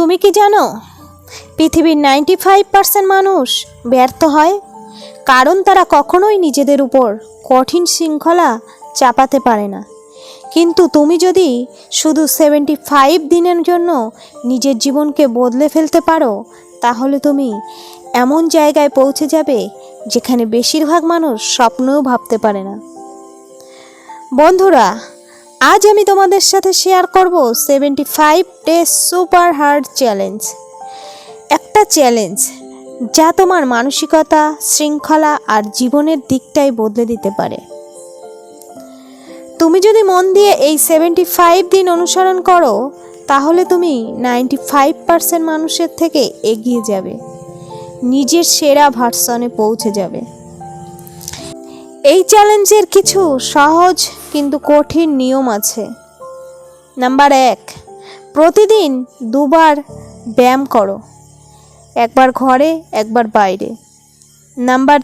তুমি কি জানো? পৃথিবীর নাইনটি ফাইভ পার্সেন্ট মানুষ ব্যর্থ হয়, কারণ তারা কখনোই নিজেদের উপর কঠিন শৃঙ্খলা চাপাতে পারে না। কিন্তু তুমি যদি শুধু সেভেন্টি ফাইভ দিনের জন্য নিজের জীবনকে বদলে ফেলতে পারো, তাহলে তুমি এমন জায়গায় পৌঁছে যাবে যেখানে বেশিরভাগ মানুষ স্বপ্নও ভাবতে পারে না। বন্ধুরা আজ আমি তোমাদের সাথে শেয়ার করব seventy five day super hard challenge একটা চ্যালেঞ্জ যা তোমার মানসিকতা, শৃঙ্খলা আর জীবনের দিকটাই বদলে দিতে পারে। তুমি যদি মন দিয়ে এই সেভেন্টি ফাইভ দিন অনুসরণ করো, তাহলে তুমি নাইনটি ফাইভ পার্সেন্ট মানুষের থেকে এগিয়ে যাবে। নিজের সেরা ভার্সনে পৌঁছে যাবে। এই চ্যালেঞ্জের কিছু সহজ কিন্তু কঠিন নিয়ম আছে। নাম্বার এক, প্রতিদিন দুবার ব্যায়াম করো। একবার ঘরে, একবার বাইরে। নাম্বার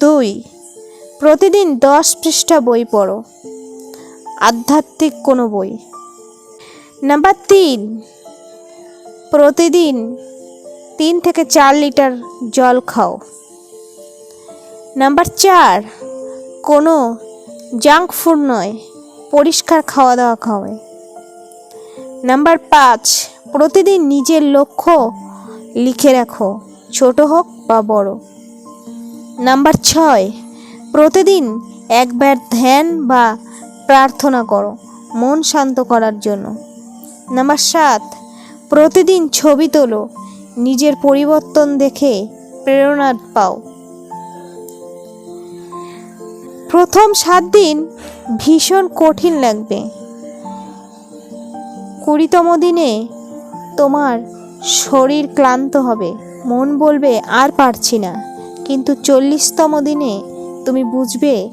দুই, প্রতিদিন দশ পৃষ্ঠা বই পড়ো। আধ্যাত্মিক কোনো বই। নাম্বার তিন, প্রতিদিন তিন থেকে চার লিটার জল খাও। নাম্বার চার, কোনো জাঙ্ক ফুড নয়, পরিষ্কার খাওয়া দাওয়া খাওয়ায় নাম্বার পাঁচ, প্রতিদিন নিজের লক্ষ্য লিখে রাখো, ছোট হোক বা বড়। নাম্বার ছয়, প্রতিদিন একবার ধ্যান বা প্রার্থনা করো, মন শান্ত করার জন্য। নাম্বার সাত, প্রতিদিন ছবি তোলো, নিজের পরিবর্তন দেখে প্রেরণা পাও। প্রথম সাত দিন ভীষণ কঠিন লাগবে। কুড়িতম দিনে তোমার শরীর ক্লান্ত হবে, মন বলবে, আর পারছি না। কিন্তু চল্লিশতম দিনে তুমি বুঝবে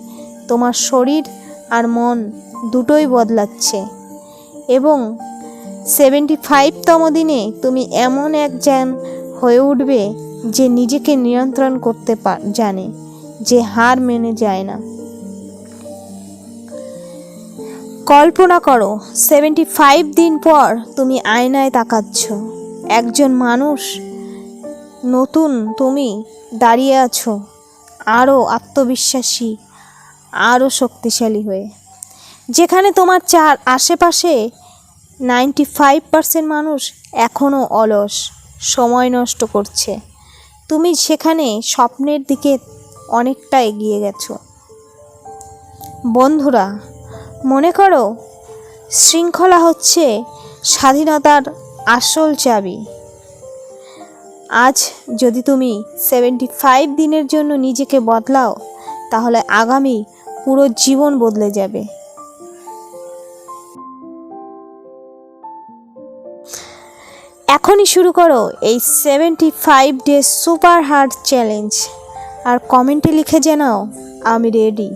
তোমার শরীর আর মন দুটোই বদলাচ্ছে। এবং সেভেন্টি ফাইভতম দিনে তুমি এমন একজন হয়ে উঠবে যে নিজেকে নিয়ন্ত্রণ করতে জানে যে হার মেনে যায় না। কল্পনা করো সেভেন্টি ফাইভ দিন পর তুমি আয়নায় তাকাচ্ছ। একজন মানুষ, নতুন তুমি দাঁড়িয়ে আছো আরও আত্মবিশ্বাসী আরও শক্তিশালী হয়ে। যেখানে তোমার চার আশেপাশে নাইনটি ফাইভ পার্সেন্ট মানুষ এখনও অলস, সময় নষ্ট করছে। তুমি সেখানে স্বপ্নের দিকে অনেকটা এগিয়ে গেছো। বন্ধুরা মনে করো? শৃঙ্খলা হচ্ছে স্বাধীনতার আসল চাবি। আজ যদি তুমি সেভেন্টি ফাইভ দিনের জন্য নিজেকে বদলাও, তাহলে আগামী পুরো জীবন বদলে যাবে। এখনই শুরু করো এই seventy five day super hard challenge আর কমেন্টে লিখে জানাও, আমি রেডি